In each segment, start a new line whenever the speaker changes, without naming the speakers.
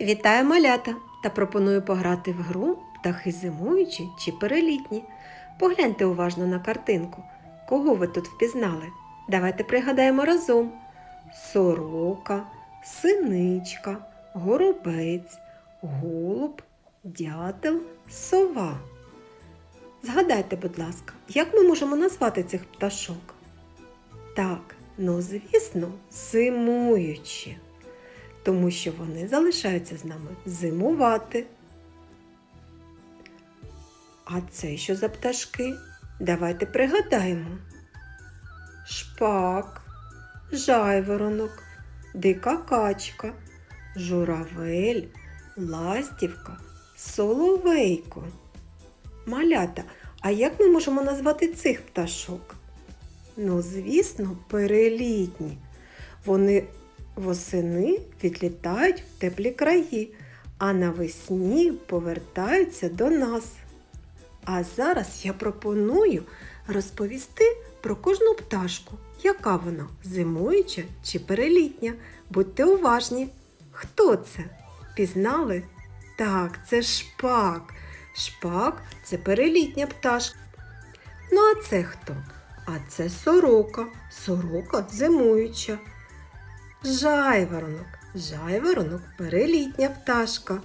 Вітаю малята та пропоную пограти в гру птахи зимуючі чи перелітні. Погляньте уважно на картинку. Кого ви тут впізнали? Давайте пригадаємо разом: сорока, синичка, горобець, голуб, дятел, сова. Згадайте, будь ласка, як ми можемо назвати цих пташок? Так, ну звісно, зимуючі тому що вони залишаються з нами зимувати. А це що за пташки? Давайте пригадаємо. Шпак, жайворонок, дика качка, журавель, ластівка, соловейко. Малята, а як ми можемо назвати цих пташок? Ну, звісно, перелітні. Вони Восени відлітають в теплі краї, а навесні повертаються до нас. А зараз я пропоную розповісти про кожну пташку, яка вона зимуюча чи перелітня. Будьте уважні. Хто це? Пізнали? Так, це шпак. Шпак це перелітня пташка. Ну, а це хто? А це сорока. Сорока зимуюча. Жайворонок. Жайворонок перелітня пташка.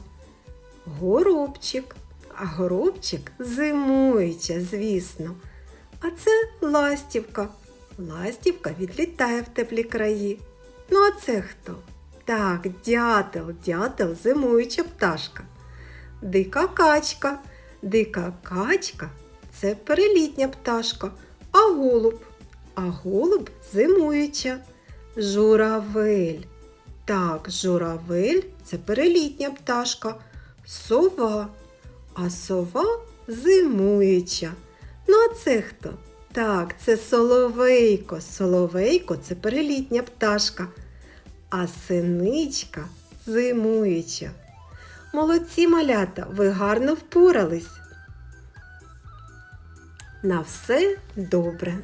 Горобчик. А горобчик зимуюча, звісно. А це ластівка. Ластівка відлітає в теплі краї. Ну, а це хто? Так, дятел, дятел зимуюча пташка. Дика качка. Дика качка це перелітня пташка. А голуб. А голуб зимуюча. Журавель. Так, журавель це перелітня пташка. Сова. А сова зимуюча. Ну, а це хто? Так, це соловейко. Соловейко це перелітня пташка. А синичка зимуюча. Молодці малята, ви гарно впорались. На все добре.